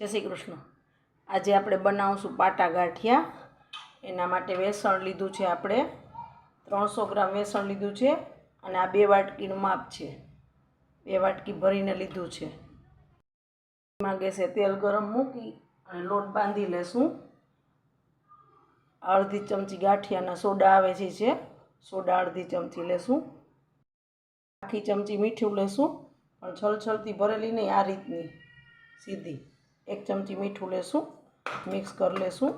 જય શ્રી કૃષ્ણ. આજે આપણે બનાવશું પાટા ગાંઠિયા. એના માટે વેસણ લીધું છે આપણે. ત્રણસો ગ્રામ વેસણ લીધું છે અને આ બે વાટકીનું માપ છે. બે વાટકી ભરીને લીધું છે. એમાં ગેસે તેલ ગરમ મૂકી અને લોટ બાંધી લેશું. અડધી ચમચી ગાંઠિયાના સોડા આવે છે સોડા અડધી ચમચી લેશું. આખી ચમચી મીઠું લેશું. પણ છલછલથી ભરેલી નહીં, આ રીતની, સીધી. એક ચમચી મીઠું લેશું, મિક્સ કરી લેશું.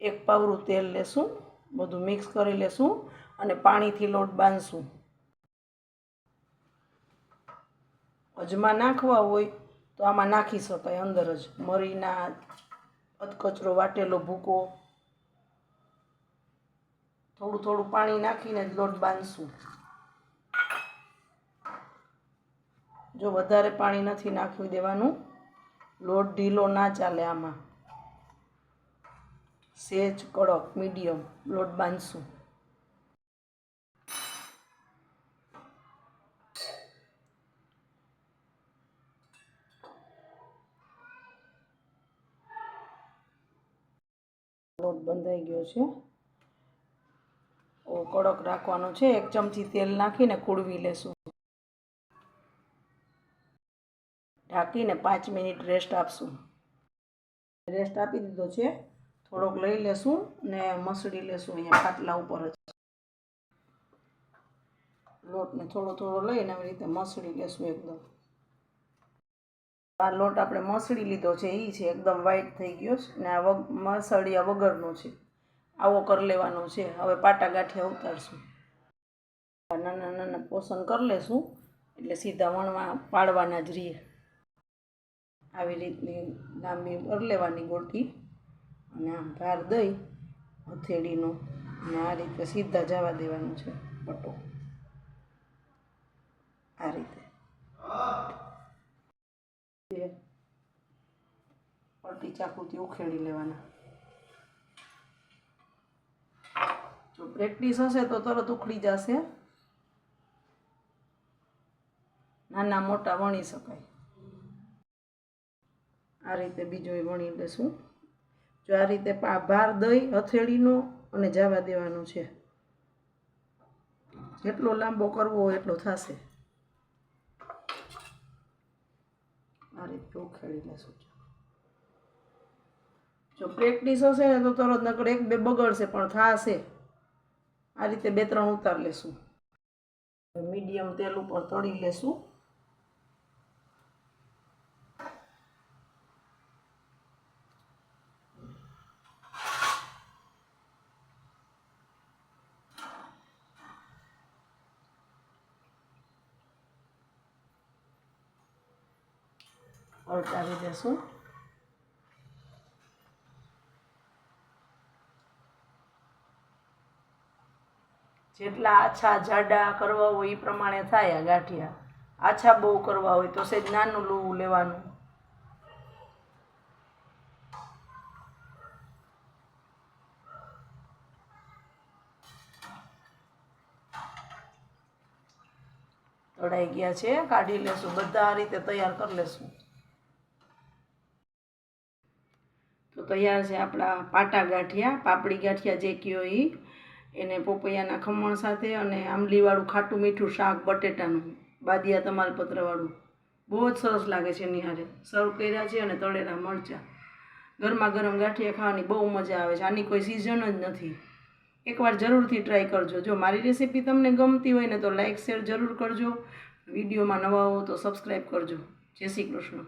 એક પાવરું તેલ લેશું, બધું મિક્સ કરી લેશું અને પાણીથી લોટ બાંધશું. અજમા નાખવા હોય તો આમાં નાખી શકાય અંદર જ. મરીના, અધકચરો વાટેલો ભૂકો. થોડું થોડું પાણી નાખીને જ લોટ બાંધશું. જો વધારે પાણી નથી નાખવી દેવાનું, લોટ ઢીલો ના ચાલે આમાં. સેજ, કડક, મીડિયમ, લોટ બાંધશું. લોટ બંધાઈ ગયો છે. ઓ, કડક રાખવાનો છે. એક ચમચી તેલ નાખીને કૂળવી લેશું. ઢાંકીને પાંચ મિનિટ રેસ્ટ આપશું. રેસ્ટ આપી દીધો છે. થોડોક લઈ લેશું ને મસળી લેશું અહીંયા પાટલા ઉપર જ. લોટને થોડો થોડો લઈને આવી રીતે મસળી લેશું એકદમ. આ લોટ આપણે મસળી લીધો છે એ છે, એકદમ વ્હાઈટ થઈ ગયો છે ને આ વગ, મસળિયા વગરનો છે. આવો કરી લેવાનો છે. હવે પાટા ગાંઠિયા ઉતારશું નાના નાના પોષણ કરી લેશું એટલે સીધા વણવા, પાડવાના જ રહીએ આવી રીતની લાંબી કરી લેવાની ગોટી અને આમ ભાર દઈ હથેળીનો અને આ રીતે સીધા જવા દેવાનું છે પટો આ રીતે. પલટી ચાકુથી ઉખેડી લેવાના. જો પ્રેક્ટિસ હશે તો તરત ઉખડી જશે. નાના મોટા વણી શકાય. આ રીતે બીજું વણી લેશું જો આ રીતે ભાર દઈ હથેળીનો અને જવા દેવાનું છે. જેટલો લાંબો કરવો એટલો થશે. આ રીતે ઉખેડી લેશું. જો પ્રેક્ટિસ હશે ને તો તરત નકર એક બે બગડશે પણ થશે. આ રીતે બે ત્રણ ઉતાર લેશું. મીડિયમ તેલ ઉપર તળી લેશું. પલટાવી દેશું. જેટલા આછા જાડા કરવા હોય એ પ્રમાણે થાય આ ગાંઠિયા. આછા બહુ કરવા હોય તો સેજ નાનું લોવું લેવાનું. તળાઈ ગયા છે, કાઢી લેશું. બધા આ રીતે તૈયાર કરી લેશું. તો તૈયાર છે આપણા પાટા ગાંઠિયા, પાપડી ગાંઠિયા જે કયો એ એને પોપૈયાના ખમણ સાથે અને આંબલીવાળું ખાટું મીઠું શાક, બટેટાનું, બાદિયા તમાલપત્રવાળું. બહુ જ સરસ લાગે છે એની હારે. સર્વ કર્યા છે અને તળેલા મરચાં. ગરમા ગરમ ગાંઠિયા ખાવાની બહુ મજા આવે છે. આની કોઈ સિઝન જ નથી. એકવાર જરૂરથી ટ્રાય કરજો. જો મારી રેસીપી તમને ગમતી હોય ને તો લાઇક શેર જરૂર કરજો. વિડીયોમાં નવા હો તો સબસ્ક્રાઈબ કરજો. જય શ્રી કૃષ્ણ.